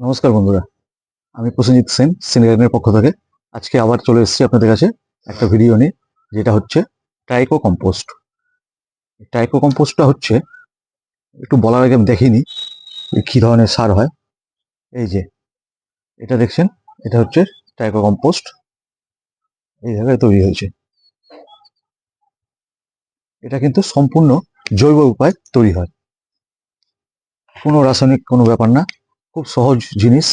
নমস্কার বন্ধুরা, আমি প্রসেনজিৎ সেন সিনিয়রের পক্ষ থেকে। আজকে আবার চলে এসেছি আপনাদের কাছে একটা ভিডিও নিয়ে, যেটা হচ্ছে ট্রাইকো কম্পোস্ট ট্রাইকো কম্পোস্টটা হচ্ছে, একটু বলার আগে আমি দেখিনি কী ধরনের সার হয়। এই যে, এটা দেখছেন, এটা হচ্ছে ট্রাইকো কম্পোস্ট এই জায়গায় তৈরি হয়েছে। এটা কিন্তু সম্পূর্ণ জৈব উপায় তৈরি হয়। কোনো রাসায়নিক কোনো ব্যাপার না। খুব সহজ জিনিস,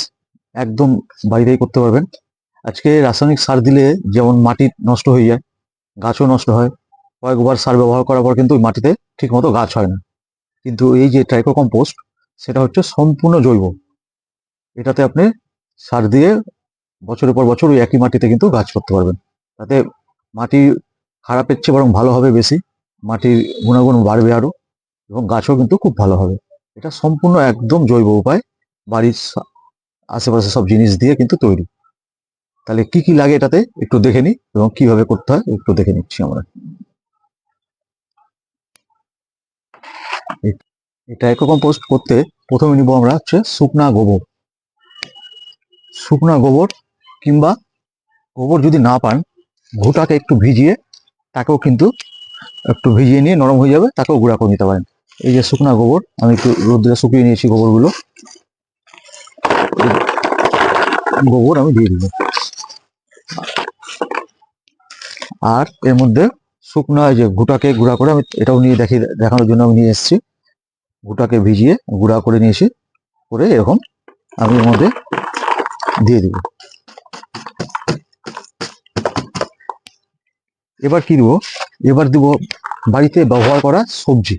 একদম বাড়িতেই করতে পারবেন। আজকে রাসায়নিক সার দিলে যেমন মাটি নষ্ট হয়ে যায়, গাছও নষ্ট হয় কয়েকবার সার ব্যবহার করার পর কিন্তু মাটিতে ঠিকমতো গাছ হয় না। কিন্তু এই যে ট্রাইকো কম্পোস্ট সেটা হচ্ছে সম্পূর্ণ জৈব। এটাতে আপনি সার দিয়ে বছরের পর বছর ওই একই মাটিতে কিন্তু গাছ করতে পারবেন। তাতে মাটি খারাপের চেয়ে বরং ভালো হবে বেশি, মাটির গুণাগুণ বাড়বে আরও এবং গাছও কিন্তু খুব ভালো হবে। এটা সম্পূর্ণ একদম জৈব উপায়। বাড়ির আশেপাশে সব জিনিস দিয়ে কিন্তু তৈরি। তাহলে কি কি লাগে এটাতে? একটু দেখে নিই এবং কীভাবে করতে হয় একটু দেখে নিচ্ছি আমরা। এটা ইকো কম্পোস্ট করতে প্রথমে নিব আমরা হচ্ছে শুকনা গোবর। শুকনা গোবর কিংবা গোবর যদি না পান, ঘুটাকে একটু ভিজিয়ে তাকেও কিন্তু একটু ভিজিয়ে নিয়ে নরম হয়ে যাবে, তাকেও গুঁড়া করে নিতে পারেন। এই যে শুকনা গোবর, আমি একটু রোদ্রে শুকিয়ে নিয়েছি গোবরগুলো। গোবর আমি দিয়ে দিব আর এর মধ্যে শুকনো যে গুটাকে গুঁড়া করে আমি এটাও নিয়ে দেখি, দেখানোর জন্য আমি নিয়ে এসেছি। গুটাকে ভিজিয়ে গুঁড়া করে নিয়েছি, করে এরকম আমি এর মধ্যে দিয়ে দিব। এবার কি দিব? এবার দিব বাড়িতে ব্যবহার করা সবজি।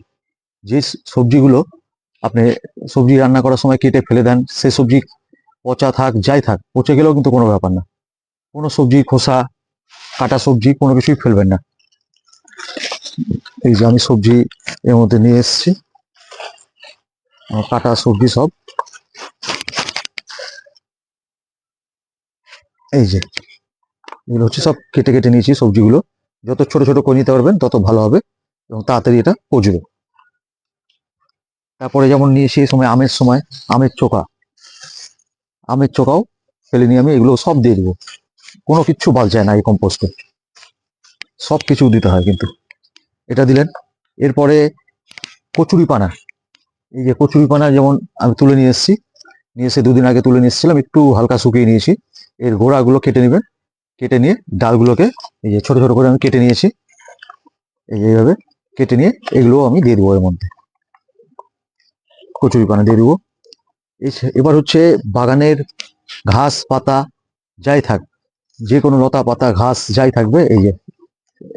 যে সবজিগুলো আপনি সবজি রান্না করার সময় কেটে ফেলে দেন, সে সবজি পচা থাক, যাই থাক, পচে গেলেও কিন্তু কোনো ব্যাপার না। কোনো সবজি, খোসা, কাটা সবজি, কোনো কিছুই ফেলবেন না। এই যে আমি সবজি এর মধ্যে নিয়ে এসেছি। কাটা সবজি সব। এই যে, এগুলো হচ্ছে সব কেটে কেটে নিয়েছি সবজিগুলো। যত ছোট ছোট করে নিতে পারবেন, তত ভালো হবে এবং তাড়াতাড়ি এটা পচবে। তারপরে যেমন নিয়েছি এই সময় আমের সময়, আমের চোকা আমের চোকাও আমি এগুলো সব দিয়ে দেবো। কোনো কিচ্ছু বাদ যায় না এই কম্পোস্টে সব কিছু দিতে হয় কিন্তু। এটা দিলেন। এরপরে কচুরি পানা। এই যে কচুরি পানা যেমন আমি তুলে নিয়ে এসেছি, নিয়ে এসে দুদিন আগে তুলে নিয়ে এসেছিলাম, একটু হালকা শুকিয়ে নিয়েছি। এর গোড়াগুলো কেটে নেবেন। কেটে নিয়ে ডালগুলোকে এই যে ছোট ছোট করে আমি কেটে নিয়েছি। এই এইভাবে কেটে নিয়ে এগুলো আমি দিয়ে দেবো এর মধ্যে। কচুরি পানা দিয়ে দেবো। এবার হচ্ছে বাগানের ঘাস পাতা যাই থাক, যে কোনো লতা পাতা, ঘাস যাই থাকবে, এই যে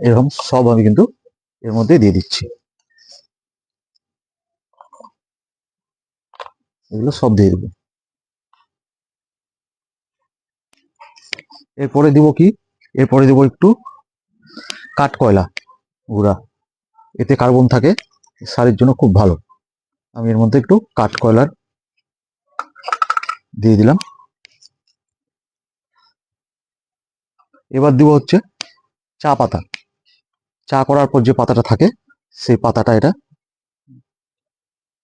এরকম সব আমি কিন্তু এর মধ্যে দিয়ে দিচ্ছি। এগুলো সব দিয়ে দেবো। এরপরে দিব কি? এরপরে দিব একটু কাঠ কয়লা গুঁড়া। এতে কার্বন থাকে, সারের জন্য খুব ভালো। আমি এর মধ্যে একটু কাঠ কয়লার দিয়ে দিলাম। এবার দিব হচ্ছে চা পাতা। চা করার পর যে পাতাটা থাকে, সেই পাতাটা এটা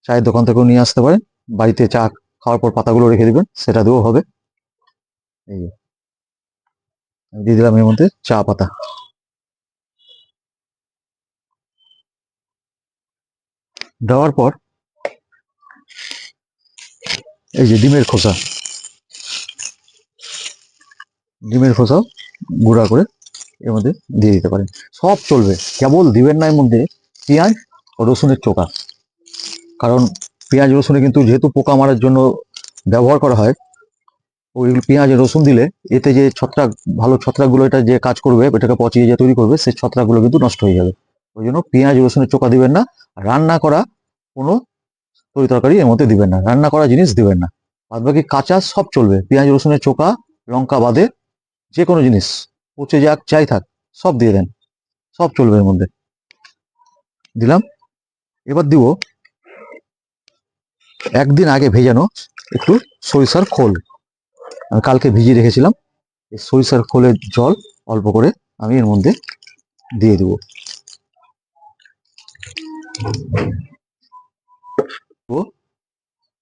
চায়ের দোকান থেকেও নিয়ে আসতে পারেন। বাড়িতে চা খাওয়ার পর পাতাগুলো রেখে দেবেন, সেটা দিয়েও হবে। এই দিয়ে দিলাম এর মধ্যে চা পাতা। দেওয়ার পর এই যে ডিমের খোসা। ডিমের খোসাও গুঁড়া করে এর মধ্যে দিয়ে দিতে পারেন। সব চলবে। কেবল দিবেন না এর মধ্যে পেঁয়াজ ও রসুনের চোকা কারণ পেঁয়াজ, রসুনে কিন্তু যেহেতু পোকা মারার জন্য ব্যবহার করা হয়, ওই পেঁয়াজ, রসুন দিলে এতে যে ছত্রাক, ভালো ছত্রাকগুলো এটা যে কাজ করবে, এটাকে পচিয়ে যে তৈরি করবে, সেই ছত্রাকগুলো কিন্তু নষ্ট হয়ে যাবে। ওই জন্য পেঁয়াজ, রসুনের চোকা দিবেন না। রান্না করা কোনো তরি তরকারি এর মধ্যে দিবেন না। রান্না করা জিনিস দিবেন না। বাদ বাকি কাঁচা সব চলবে। পেঁয়াজ রসুনের চোকা লঙ্কা বাদে যে কোনো জিনিস। পচে যাক চাই থাক, সব দিয়ে দেন। সব চলবে এর মধ্যে। দিলাম। এবার দিব একদিন আগে ভেজানো একটু সরিষার খোল। আমি কালকে ভিজিয়ে রেখেছিলাম। এই সরিষার খোলের জল অল্প করে আমি এর মধ্যে দিয়ে দেব।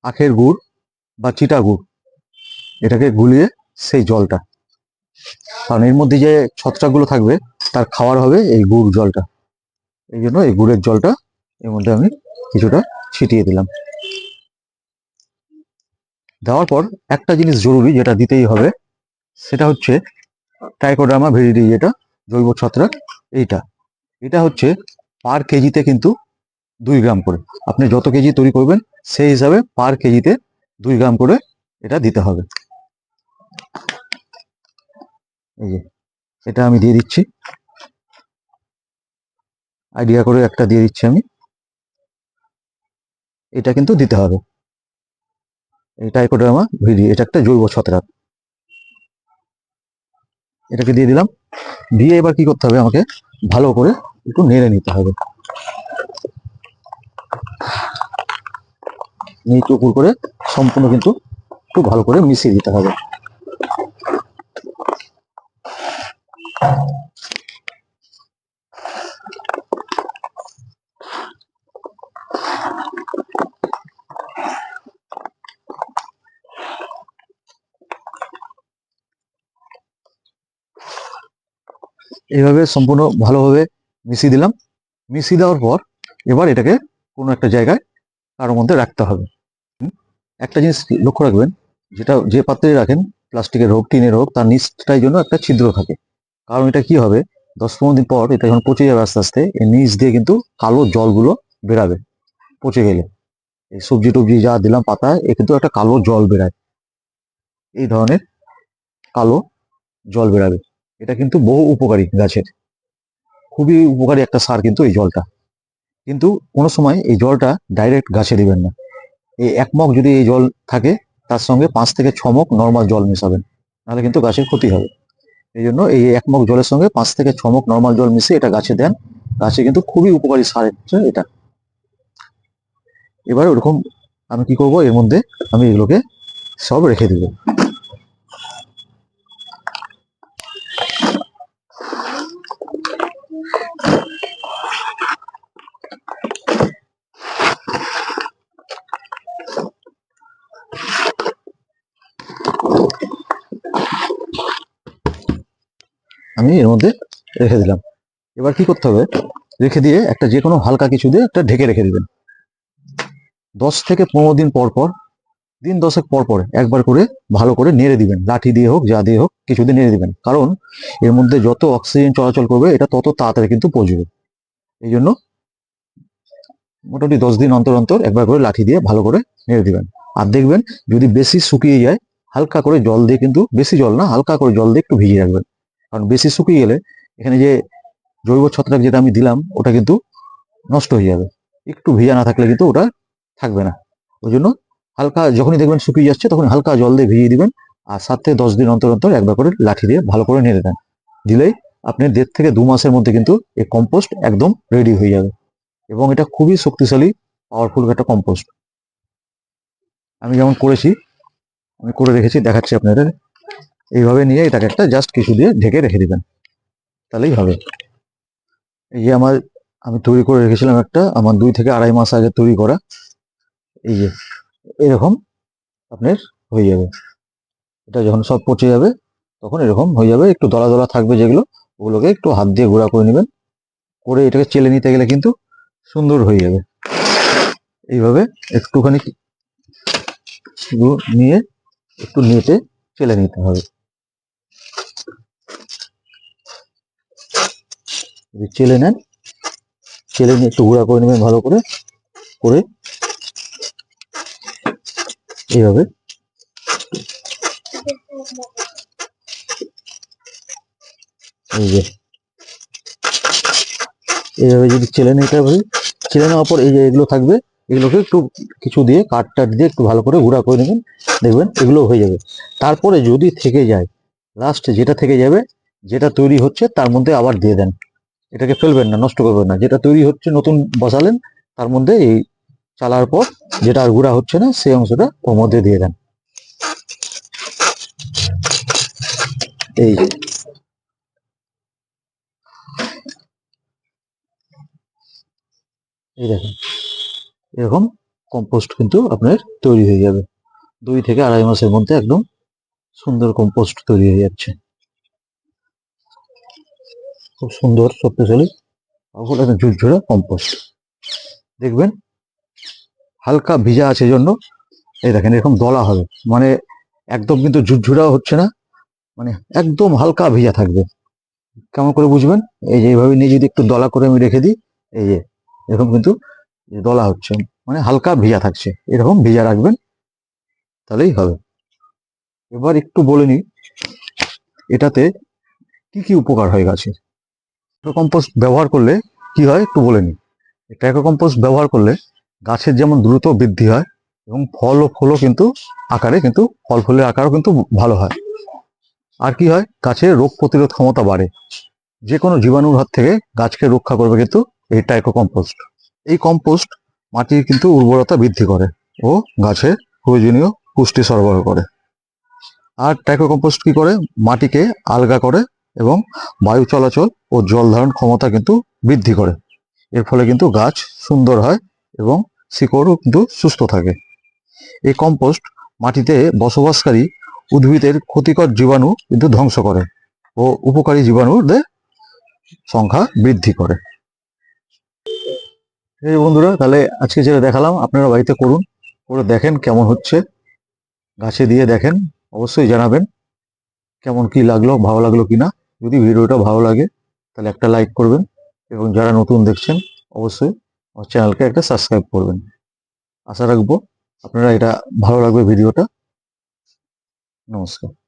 আখের গুড় বা চিটা গুড়। এটাকে গুলিয়ে সেই জলটা। কারণ এর মধ্যে যে ছত্রাকগুলো থাকবে, তার খাওয়ার হবে এই গুড় জলটা। এই জন্য এই গুড়ের জলটা এর মধ্যে আমি কিছুটা ছিটিয়ে দিলাম। দেওয়ার পর একটা জিনিস জরুরি যেটা দিতেই হবে, সেটা হচ্ছে ট্রাইকোডার্মা ভেরিডি যেটা জৈব ছত্রাক, এইটা। এটা হচ্ছে পার কেজিতে কিন্তু দুই গ্রাম করে। আপনি যত কেজি তৈরি করবেন, সেই হিসাবে পার কেজিতে দুই গ্রাম করে এটা দিতে হবে। এই যে, এটা আমি দিয়ে দিচ্ছি। আইডিয়া করে একটা দিয়ে দিচ্ছি আমি। এটা কিন্তু দিতে হবে। এই টাইকোডার্মা ভিডি, এটা একটা জৈব ছত্রাক। এটাকে দিয়ে দিলাম। দিয়ে এবার কি করতে হবে আমাকে? ভালো করে একটু নেড়ে নিতে হবে। নিচু করে সম্পূর্ণ কিন্তু একটু ভালো করে মিশিয়ে দিতে হবে এইভাবে সম্পূর্ণ ভালোভাবে মিশিয়ে দিলাম মিশিয়ে দেওয়ার পর এবার এটাকে কোনো একটা জায়গায় কারোর মধ্যে রাখতে হবে? একটা জিনিস লক্ষ্য রাখবেন, যেটা যে পাত্রে রাখেন, প্লাস্টিকের হোক, টিনের হোক, তার নিচটাই জন্য একটা ছিদ্র থাকে। কারণ এটা কি হবে? দশ পনেরো দিন পর এটা যখন পচে যাবে আস্তে আস্তে, এর নিচ দিয়ে কিন্তু কালো জলগুলো বেরাবে, পচে গেলে। এই সবজি টবজি যা দিলাম পাতায় এ কিন্তু একটা কালো জল বেরায়। এই ধরনের কালো জল বেরাবে। এটা কিন্তু বহু উপকারী গাছের। খুবই উপকারী একটা সার কিন্তু এই জলটা। কিন্তু কোনো সময় এই জলটা ডাইরেক্ট গাছে দিবেন না। এই এক মগ যদি এই জল থাকে, তার সঙ্গে পাঁচ থেকে ছ মগ নর্মাল জল মিশাবেন। নাহলে কিন্তু গাছের ক্ষতি হবে। এই জন্য এই এক মগ জলের সঙ্গে পাঁচ থেকে ছ মগ নর্মাল জল মিশিয়ে এটা গাছে দেন। গাছে কিন্তু খুবই উপকারী সার হচ্ছে এটা। এবার ওরকম আমি কি করব? এর মধ্যে আমি এগুলোকে সব রেখে দিব। আমি এর মধ্যে রেখে দিলাম। এবার কি করতে হবে? রেখে দিয়ে একটা যে কোনো হালকা কিছু দিয়ে একটা ঢেকে রেখে দিবেন। দশ থেকে পনেরো দিন পর পর, দিন দশেক পর পর একবার করে ভালো করে নেড়ে দিবেন। লাঠি দিয়ে হোক, যা দিয়ে হোক, কিছু দিয়ে নেড়ে দিবেন। কারণ এর মধ্যে যত অক্সিজেন চলাচল করবে, এটা তত তাড়াতাড়ি কিন্তু পচবে। এই জন্য মোটামুটি দশ দিন অন্তর অন্তর একবার করে লাঠি দিয়ে ভালো করে নেড়ে দিবেন। আর দেখবেন যদি বেশি শুকিয়ে যায়, হালকা করে জল দিয়ে কিন্তু, বেশি জল না, হালকা করে জল দিয়ে একটু ভিজিয়ে রাখবেন। কারণ বেশি শুকিয়ে গেলে এখানে যে জৈব ছত্রাক যেটা আমি দিলাম, ওটা কিন্তু নষ্ট হয়ে যাবে। একটু ভিজা না থাকলে কিন্তু ওটা থাকবে না। ওই জন্য হালকা যখনই দেখবেন শুকিয়ে যাচ্ছে তখন হালকা জল দিয়ে ভিজিয়ে দিবেন আর সাত থেকে দশ দিন অন্তর অন্তর একবার করে লাঠি দিয়ে ভালো করে নেড়ে দেন। দিলেই আপনি দেড় থেকে দু মাসের মধ্যে কিন্তু এই কম্পোস্ট একদম রেডি হয়ে যাবে এবং এটা খুবই শক্তিশালী পাওয়ারফুল একটা কম্পোস্ট আমি যেমন করেছি, আমি করে রেখেছি দেখাচ্ছি আপনাদের। এইভাবে নিয়ে এটাকে একটা জাস্ট কিছু দিয়ে ঢেকে রেখে দিবেন। তাহলেই হবে। এই যে আমার, আমি তৈরি করে রেখেছিলাম একটা, আমার দুই থেকে আড়াই মাস আগে তৈরি করা। এই যে, এরকম আপনার হয়ে যাবে। এটা যখন সব পচে যাবে, তখন এরকম হয়ে যাবে। একটু দলা দলা থাকবে যেগুলো, ওগুলোকে একটু হাত দিয়ে গুঁড়া করে নেবেন। করে এটাকে চেলে নিতে গেলে কিন্তু সুন্দর হয়ে যাবে। এইভাবে একটুখানি নিয়ে একটু নেটে চেলে নিতে হবে যদি চেলে নেন, চেলে নিয়ে একটু গুঁড়া করে নেবেন ভালো করে করে এইভাবে। এই যে, এইভাবে যদি চেলে নিতে হবে চেলে নেওয়ার পর এই যে এগুলো থাকবে, এগুলোকে একটু কিছু দিয়ে কাঠ টাট দিয়ে একটু ভালো করে গুঁড়া করে নেবেন, দেখবেন এগুলো হয়ে যাবে। তারপরে যদি থেকে যায় লাস্ট যেটা থেকে যাবে, যেটা তৈরি হচ্ছে, তার মধ্যে আবার দিয়ে দেন। এটাকে ফেলবেন না, নষ্ট করবেন না। যেটা তৈরি হচ্ছে, নতুন বসালেন, তার মধ্যে এই চালার পর যেটা আর গুঁড়া হচ্ছে না, সেই অংশটা ওর মধ্যে দিয়ে দেন। এই। দেখেন, এরকম কম্পোস্ট কিন্তু আপনার তৈরি হয়ে যাবে। দুই থেকে আড়াই মাসের মধ্যে একদম সুন্দর কম্পোস্ট তৈরি হয়ে যাচ্ছে। খুব সুন্দর, শক্তিশালী ওগুলো একটা ঝুরঝুরে কম্পোস্ট দেখবেন, হালকা ভিজা আছে জন্য এই দেখেন এরকম দলা হবে। মানে একদম কিন্তু ঝুরঝুরাও হচ্ছে না মানে একদম হালকা ভিজা থাকবে। কেমন করে বুঝবেন? এই যে এইভাবে নিয়ে যদি একটু দলা করে আমি রেখে দিই, এই যে, এরকম কিন্তু দলা হচ্ছে। মানে হালকা ভিজা থাকছে। এরকম ভিজা রাখবেন, তাহলেই হবে। এবার একটু বলে নিই, এটাতে কি কি উপকার হয় গাছের কম্পোস্ট ব্যবহার করলে কি হয়? একটু বলে নিই ট্র্যাকো কম্পোস্ট ব্যবহার করলে গাছের যেমন দ্রুত বৃদ্ধি হয় এবং ফল ও ফুলও কিন্তু আকারে কিন্তু, ফল ফুলের আকারও কিন্তু ভালো হয়। আর কি হয়? গাছের রোগ প্রতিরোধ ক্ষমতা বাড়ে। যে কোনো জীবাণুর হাত থেকে গাছকে রক্ষা করবে কিন্তু এই টাইকো কম্পোস্ট এই কম্পোস্ট মাটির কিন্তু উর্বরতা বৃদ্ধি করে ও গাছের প্রয়োজনীয় পুষ্টি সরবরাহ করে। আর টাইকো কম্পোস্ট কি করে? মাটিকে আলগা করে এবং বায়ু চলাচল ও জল ধারণ ক্ষমতা কিন্তু বৃদ্ধি করে। এর ফলে কিন্তু গাছ সুন্দর হয় এবং শিকড়ও কিন্তু সুস্থ থাকে। এই কম্পোস্ট মাটিতে বসবাসকারী উদ্ভিদের ক্ষতিকর জীবাণু কিন্তু ধ্বংস করে ও উপকারী জীবাণুদের সংখ্যা বৃদ্ধি করে। এই বন্ধুরা, তাহলে আজকে যেটা দেখালাম, আপনারা বাড়িতে করুন, করে দেখেন কেমন হচ্ছে। গাছে দিয়ে দেখেন, অবশ্যই জানাবেন কেমন কি লাগল, ভালো লাগল কিনা। যদি ভিডিওটা ভালো লাগে, তাহলে একটা লাইক করবেন এবং যারা নতুন দেখছেন, অবশ্যই আমার চ্যানেলকে একটা সাবস্ক্রাইব করবেন। আশা রাখব আপনারা এটা ভালো লাগবে ভিডিওটা। নমস্কার।